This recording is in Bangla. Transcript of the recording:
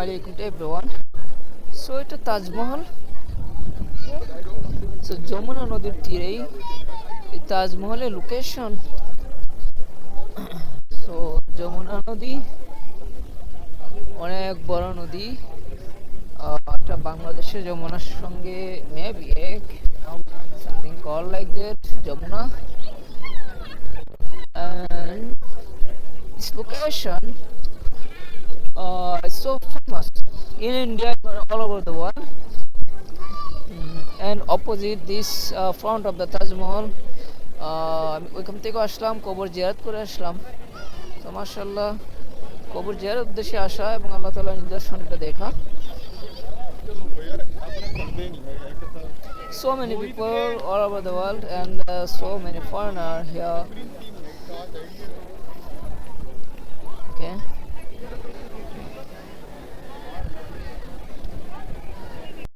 আলাইকুম এভরিওয়ান সো এটা তাজমহল। সো যমুনা নদীর তীরেই এই তাজমহলের লোকেশন সো যমুনা নদী অনেক বড় নদী। এটা বাংলাদেশের যমুনার সঙ্গে মেবি এক। Something call like that Jamuna. This location uh, is so famous in India all over the world. Mm, and opposite this uh, front of the Taj Mahal, uh, আমি ওইখান থেকে আসলাম কবর জিয়ারত করে আসলাম তো মার্শাল্লাহ কবর জিয়ারত উদ্দেশ্যে আসা এবং আল্লাহ তালার নিদর্শনটা দেখা so many people all over the world and uh, so many foreigner here